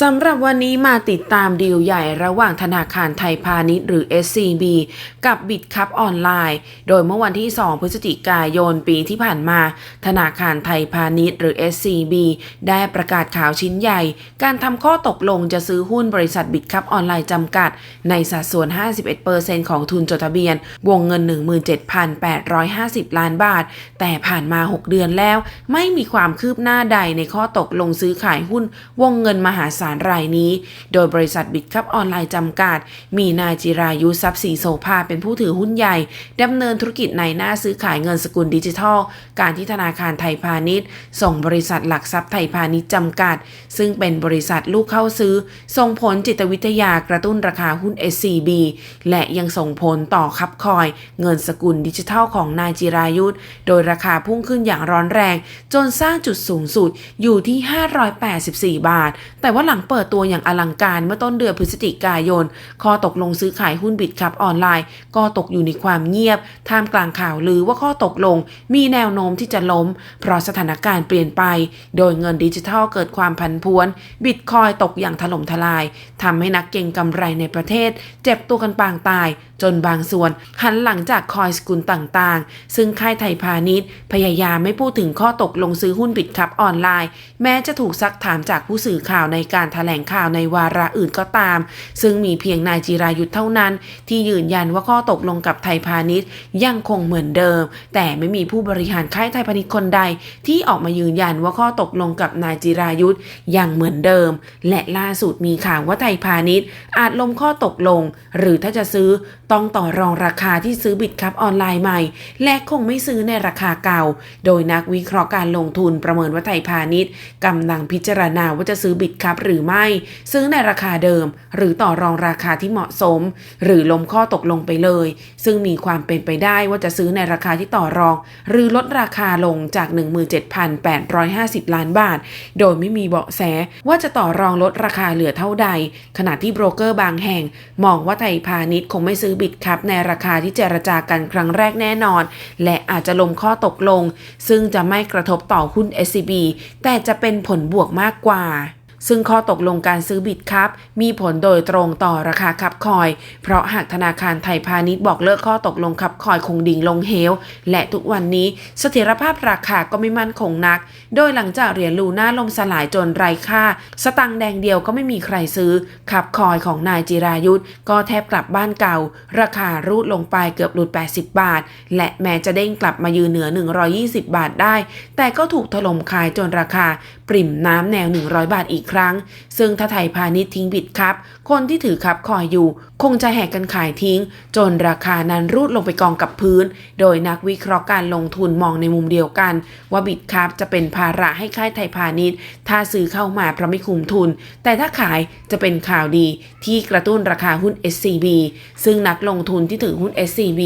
สำหรับวันนี้มาติดตามดีลใหญ่ระหว่างธนาคารไทยพาณิชย์หรือ SCB กับบิตคัพออนไลน์ โดยเมื่อวันที่ 2 พฤศจิกายนปีที่ผ่านมา ธนาคารไทยพาณิชย์หรือ SCB ได้ประกาศข่าวชิ้นใหญ่ การทำข้อตกลงจะซื้อหุ้นบริษัทบิตคัพออนไลน์จำกัด ในสัดส่วน 51%ของทุนจดทะเบียน วงเงิน 17,850 ล้านบาท แต่ผ่านมา 6 เดือนแล้ว ไม่มีความคืบหน้าใดในข้อตกลงซื้อขายหุ้นวงเงินมหาศาลรายนี้ โดยบริษัทบิตคัพออนไลน์จำกัด มีนายจิรายุทรัพย์ศรีโสภาเป็นผู้ถือหุ้นใหญ่ดำเนินธุรกิจในหน้าซื้อขายเงินสกุลดิจิทัล การที่ธนาคารไทยพาณิชย์ ส่งบริษัทหลักทรัพย์ไทยพาณิชย์จำกัด ซึ่งเป็นบริษัทลูกเข้าซื้อ ส่งผลจิตวิทยากระตุ้นราคาหุ้น SCB และยังส่งผลต่อคับคอย เงินสกุลดิจิทัลของนายจิรายุทธโดยราคาพุ่งขึ้นอย่างร้อนแรง จนสร้างจุดสูงสุดอยู่ที่ 584 บาท แต่ว่าหลังเปิดตัวอย่างอลังการเมื่อต้นเดือนพฤศจิกายน ข้อตกลงซื้อขายหุ้นบิตคัพออนไลน์ ก็ตกอยู่ในความเงียบ ท่ามกลางข่าวลือว่าข้อตกลงมีแนวโน้มที่จะล้ม เพราะสถานการณ์เปลี่ยนไป โดยเงินดิจิทัลเกิดความผันผวน บิตคอยตกอย่างถล่มทลายทำให้นักเก็งกำไรในประเทศ เจ็บตัวกันปางตาย จนบางส่วนหันหลังจากคอยสกุลต่างๆ ซึ่งค่ายไทยพาณิชย์ พยายามไม่พูดถึงข้อตกลงซื้อหุ้นบิตคัพออนไลน์ แม้จะถูกซักถามจากผู้สื่อข่าวในการถแถลงข่าวในวาระอื่นก็ตาม ซึ่งมีเพียงนายจิรายุทธ์เท่านั้น ที่ยืนยันว่าข้อตกลงกับไทยพาณิชย์ยังคงเหมือนเดิม แต่ไม่มีผู้บริหารค่ายไทยพาณิชย์คนใด ที่ออกมายืนยันว่าข้อตกลงกับนายจิรายุทธ์ยังเหมือนเดิม และล่าสุดมีข่าวว่าไทยพาณิชย์ อาจล้มข้อตกลง หรือถ้าจะซื้อต้องต่อรองราคาที่ซื้อบิตคัพออนไลน์ใหม่ และคงไม่ซื้อในราคาเก่า โดยนักวิเคราะห์การลงทุนประเมินว่าไทยพาณิชย์กำลังพิจารณาว่าจะซื้อบิตคัพหรือไม่ ซื้อในราคาเดิม หรือต่อรองราคาที่เหมาะสม หรือล้มข้อตกลงไปเลย ซึ่งมีความเป็นไปได้ว่าจะซื้อในราคาที่ต่อรอง หรือลดราคาลงจาก 17,850 ล้านบาท โดยไม่มีเบาะแสว่าจะต่อรองลดราคาเหลือเท่าใด ขณะที่โบรกเกอร์บางแห่ง มองว่าไทยพาณิชย์คงไม่ซื้อบิตคัพในราคาที่เจรจากันครั้งแรกแน่นอน และอาจจะลงข้อตกลง ซึ่งจะไม่กระทบต่อหุ้น SCB แต่จะเป็นผลบวกมากกว่า ซึ่งข้อตกลงการซื้อบิตคัพมีผลโดยตรงต่อราคาคับคอย เพราะหากธนาคารไทยพาณิชย์บอกเลิกข้อตกลงคับคอยคงดิ่งลงเหว และทุกวันนี้เสถียรภาพราคาก็ไม่มั่นคงนัก โดยหลังจากเหรียญลูน่าลมสลายจนไร้ค่า สตังแดงเดียวก็ไม่มีใครซื้อขับคอยของนายจิรายุทธก็แทบกลับบ้านเก่า ราคารูดลงไปเกือบหลุด 80 บาท และแม้จะเด้งกลับมายืนเหนือ 120 บาทได้ แต่ก็ถูกถล่มขายจนราคาปริ่มน้ำแนว 100 บาทอีกครั้ง ซึ่งถ้าไทยพาณิชย์ทิ้งบิดครับ คนที่ถือครับคอยอยู่ คงจะแหกกันขายทิ้ง จนราคานั้นรูดลงไปกองกับพื้น โดยนักวิเคราะห์การลงทุนมองในมุมเดียวกัน ว่าบิตครับจะเป็นภาระให้ค่ายไทยพาณิชย์ ถ้าซื้อเข้ามาเพราะไม่คุ้มทุน แต่ถ้าขายจะเป็นข่าวดีที่กระตุ้นราคาหุ้น SCB ซึ่งนักลงทุนที่ถือหุ้น SCB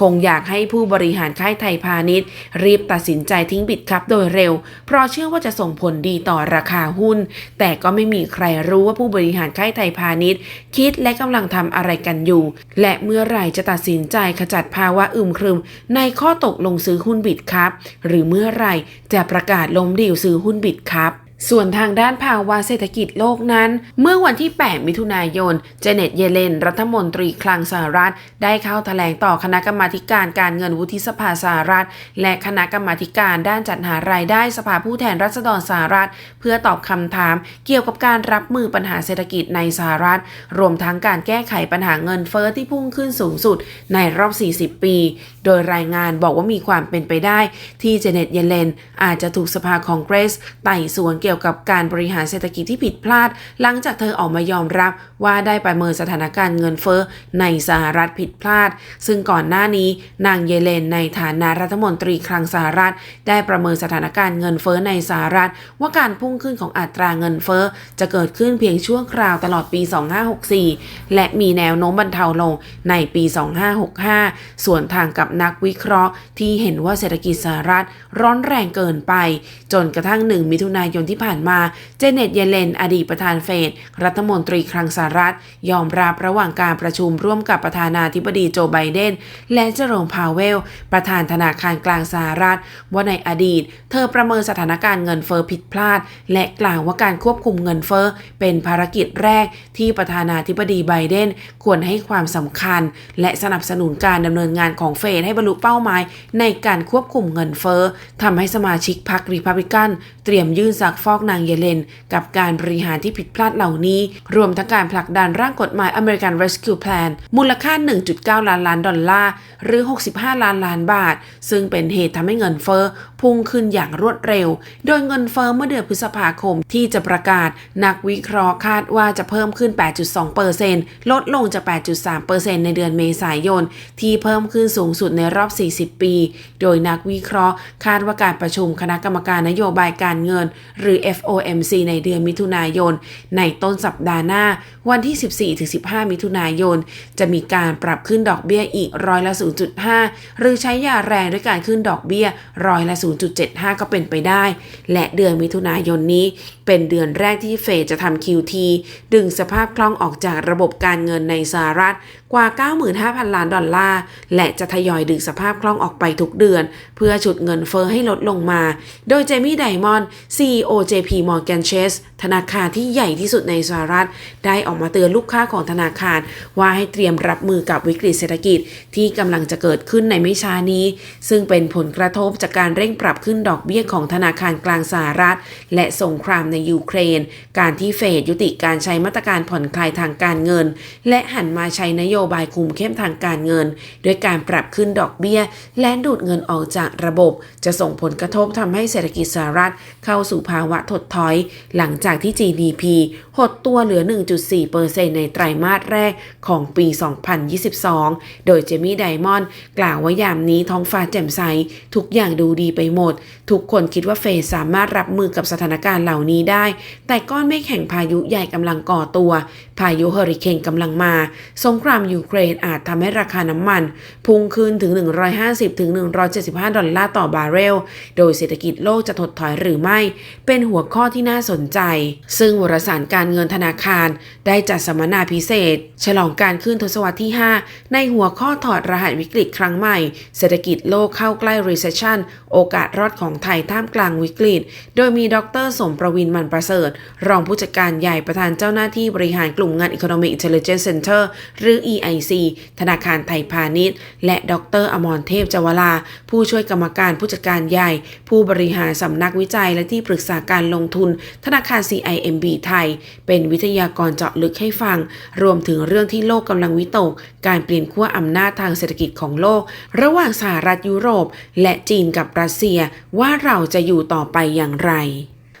คงอยากให้ผู้บริหารค่ายไทยพาณิชย์ รีบตัดสินใจทิ้งบิตครับโดยเร็ว เพราะเชื่อว่าจะส่งผลดีต่อราคาหุ้น แต่ก็ไม่มีใครรู้ว่าผู้บริหารค่ายไทยพาณิชย์ คิดและกำลังทำอะไรกันอยู่ และเมื่อไหร่จะตัดสินใจขจัดภาวะอึมครึม ในข้อตกลงซื้อหุ้นบิดครับ หรือเมื่อไหร่จะประกาศล้มดีลซื้อหุ้นบิดครับ ส่วนทางด้านภาวะเศรษฐกิจโลกนั้น เมื่อวันที่ 8 มิถุนายน เจเน็ต เยเลน รัฐมนตรีคลังสหรัฐ ได้เข้าแถลงต่อคณะกรรมาการการเงินวุฒิสภาสหรัฐ และคณะกรรมาการด้านจัดหารายได้สภาผู้แทนราษฎรสหรัฐ เพื่อตอบคำถามเกี่ยวกับการรับมือปัญหาเศรษฐกิจในสหรัฐ รวมทั้งการแก้ไขปัญหาเงินเฟ้อที่พุ่งขึ้นสูงสุดในรอบ 40 ปี โดยรายงานบอกว่ามีความเป็นไปได้ ที่เจเน็ต เยเลนอาจจะถูกสภาคองเกรสไต่สวนเกี่ยวกับการบริหารเศรษฐกิจที่ผิดพลาด หลังจากเธอออกมายอมรับว่าได้ประเมินสถานการณ์เงินเฟ้อในสหรัฐผิดพลาด ซึ่งก่อนหน้านี้นางเยเลนในฐานะรัฐมนตรีคลังสหรัฐ ได้ประเมินสถานการณ์เงินเฟ้อในสหรัฐ ว่าการพุ่งขึ้นของอัตราเงินเฟ้อจะเกิดขึ้นเพียงชั่วคราวตลอดปี 2564 และมีแนวโน้มบรรเทาลงในปี 2565 ส่วนทางกับนักวิเคราะห์ที่เห็นว่าเศรษฐกิจสหรัฐร้อนแรงเกินไป จนกระทั่งหนึ่งมิถุนายนที่ผ่านมา เจเน็ต เยเลน อดีตประธานเฟด รัฐมนตรีคลังสหรัฐ ยอมรับระหว่างการประชุมร่วมกับประธานาธิบดีโจไบเดน และเจอโรมพาวเวล ประธานธนาคารกลางสหรัฐ ว่าในอดีต เธอประเมินสถานการณ์เงินเฟอ้อผิดพลาด และกล่าวว่าการควบคุมเงินเฟอ้อเป็นภารกิจแรกที่ประธานาธิบดีไบเดนควรให้ความสำคัญ และสนับสนุนการดำเนินงานของเฟดให้บรรลุเป้าหมาย ในการควบคุมเงินเฟอ้อทำให้สมาชิกพรรครีพับลิกัน เตรียมยื่นซักฟอกนางเยเลน กับการบริหารที่ผิดพลาดเหล่านี้ รวมทั้งการผลักดันร่างกฎหมาย American Rescue Plan มูลค่า 1.9 ล้านล้านดอลลาร์ หรือ 65 ล้านล้านบาท ซึ่งเป็นเหตุทำให้เงินเฟอ้อพุ่งขึ้นอย่างรวดเร็ว โดยเงินเฟอ้อเมื่อเดือนพฤษภาคมที่จะประกาศ นักวิเคราะห์คาดว่าจะเพิ่มขึ้น 8.2%ลดลงจาก 8.3%ในเดือนเมษายน ที่เพิ่มขึ้นสูงสุดในรอบ 40 ปี โดยนักวิเคราะห์คาดว่าการประชุมคณะกรรมการนโยบายการเงิน หรือ FOMC ในเดือนมิถุนายน ในต้นสัปดาห์หน้า วันที่ 14-15 มิถุนายน จะมีการปรับขึ้นดอกเบี้ยอีกร้อยละ 0.5 หรือใช้ยาแรงด้วยการขึ้นดอกเบี้ยร้อยละ 0.75 ก็เป็นไปได้ และเดือนมิถุนายนนี้ เป็นเดือนแรกที่เฟดจะทำ QT ดึงสภาพคล่องออกจากระบบการเงินในสหรัฐกว่า 95,000 ล้านดอลลาร์ และจะทยอยดึงสภาพคล่องออกไปทุกเดือน เพื่อฉุดเงินเฟอ้อให้ลดลงมา โดยเจมี่ไดมอนด์ CEO JP Morgan Chase ธนาคารที่ใหญ่ที่สุดในสหรัฐ ได้ออกมาเตือนลูกค้าของธนาคาร ว่าให้เตรียมรับมือกับวิกฤตเศรษฐกิจที่กำลังจะเกิดขึ้นในไม่ช้านี้ ซึ่งเป็นผลกระทบจากการเร่งปรับขึ้นดอกเบี้ยของธนาคารกลางสหรัฐ และสงครามในยูเครน การที่เฟดยุติการใช้มาตรการผ่อนคลายทางการเงิน และหันมาใช้นโยบายคุมเข้มทางการเงิน ด้วยการปรับขึ้นดอกเบี้ย และดูดเงินออกจากระบบ จะส่งผลกระทบทำให้เศรษฐกิจสหรัฐเข้าสู่ภาวะถดถอย หลังจากที่ GDP หดตัวเหลือ 1.4%ในไตรมาสแรกของปี 2022 โดยเจมี่ไดมอนด์กล่าวว่ายามนี้ท้องฟ้าแจ่มใส ทุกอย่างดูดีไปหมด ทุกคนคิดว่าเฟดสามารถรับมือกับสถานการณ์เหล่านี้ได้ แต่ก้อนเมฆแห่งพายุใหญ่กำลังก่อตัว พายุเฮอริเคนกำลังมา สงครามยูเครนอาจทำให้ราคาน้ำมัน พุ่งขึ้นถึง 150-175 ดอลลาร์ต่อบาร์เรล โดยเศรษฐกิจโลกจะถดถอยหรือไม่ เป็นเป็นหัวข้อที่น่าสนใจ ซึ่งวารสารการเงินธนาคารได้จัดสัมมนาพิเศษ ฉลองการขึ้นทศวรรษที่ 5 ในหัวข้อถอดรหัสวิกฤตครั้งใหม่ เศรษฐกิจโลกเข้าใกล้ recession โอกาสรอดของไทยท่ามกลางวิกฤต โดยมีดรสมประวินมันประเสริฐ รองผู้จัดการใหญ่ประธานเจ้าหน้าที่บริหารกลุ่มงาน Economic Intelligence Center หรือ EIC ธนาคารไทยพาณิชย์ และดรอมรเทพจวลา ผู้ช่วยกรรมการผู้จัดการใหญ่ ผู้บริหารสำนักวิจัยและที่ปรึกษาการลงทุนธนาคาร CIMB ไทย เป็นวิทยากรเจาะลึกให้ฟัง รวมถึงเรื่องที่โลกกำลังวิตก การเปลี่ยนขั้วอำนาจทางเศรษฐกิจของโลก ระหว่างสหรัฐยุโรป และจีนกับรัสเซียว่าเราจะอยู่ต่อไปอย่างไร